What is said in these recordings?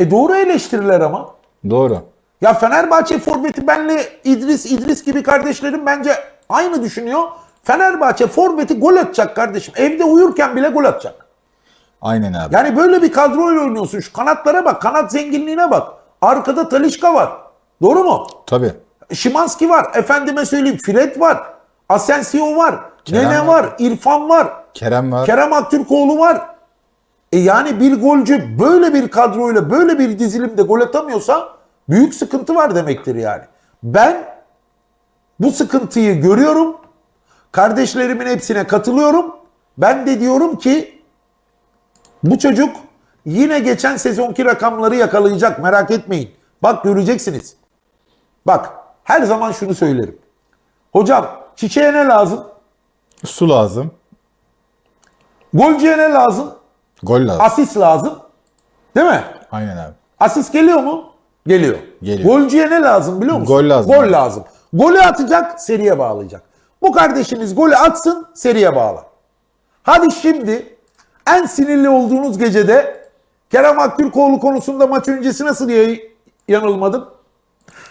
E doğru eleştiriler ama. Doğru. Ya Fenerbahçe forveti benle İdris İdris gibi kardeşlerim bence aynı düşünüyor. Fenerbahçe forveti gol atacak kardeşim. Evde uyurken bile gol atacak. Aynen abi. Yani böyle bir kadroyla oynuyorsun. Şu kanatlara bak. Kanat zenginliğine bak. Arkada Talişka var. Doğru mu? Tabii. Şimanski var. Efendime söyleyeyim Fred var. Asensio var. Kerem Nene var. var. İrfan var. Kerem var. Kerem Aktürkoğlu var. E yani bir golcü böyle bir kadroyla böyle bir dizilimde gol atamıyorsa büyük sıkıntı var demektir yani. Ben bu sıkıntıyı görüyorum. Kardeşlerimin hepsine katılıyorum. Ben de diyorum ki bu çocuk yine geçen sezonki rakamları yakalayacak merak etmeyin. Bak göreceksiniz. Bak her zaman şunu söylerim. Hocam çiçeğe ne lazım? Su lazım. Golcüye ne lazım? Gol lazım. Asist lazım. Değil mi? Aynen abi. Asist geliyor mu? Geliyor. Geliyor. Golcüye ne lazım biliyor musun? Gol lazım. Gol lazım. Golü atacak, seriye bağlayacak. Bu kardeşiniz golü atsın, seriye bağlar. Hadi şimdi en sinirli olduğunuz gecede Kerem Aktürkoğlu konusunda maç öncesi nasıl ya- yanılmadım?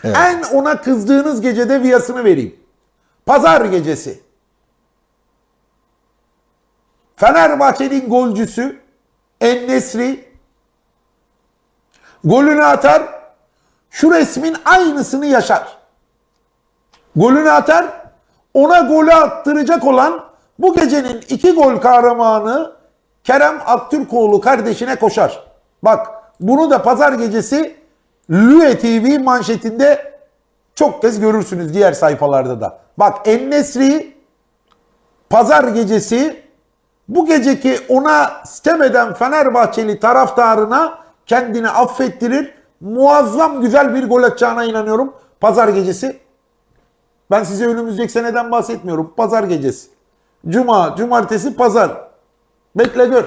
Evet. En ona kızdığınız gecede viyasını vereyim. Pazar gecesi. Fenerbahçe'nin golcüsü En-Nesri golünü atar. Şu resmin aynısını yaşar. Golünü atar. Ona golü attıracak olan bu gecenin iki gol kahramanı Kerem Aktürkoğlu kardeşine koşar. Bak bunu da pazar gecesi Lüe TV manşetinde çok kez görürsünüz diğer sayfalarda da. Bak En-Nesri pazar gecesi bu geceki ona sitem eden Fenerbahçeli taraftarına kendini affettirir. Muazzam güzel bir gol atacağına inanıyorum. Pazar gecesi. Ben size önümüzdeki seneden bahsetmiyorum. Pazar gecesi. Cuma, cumartesi, pazar. Bekle gör.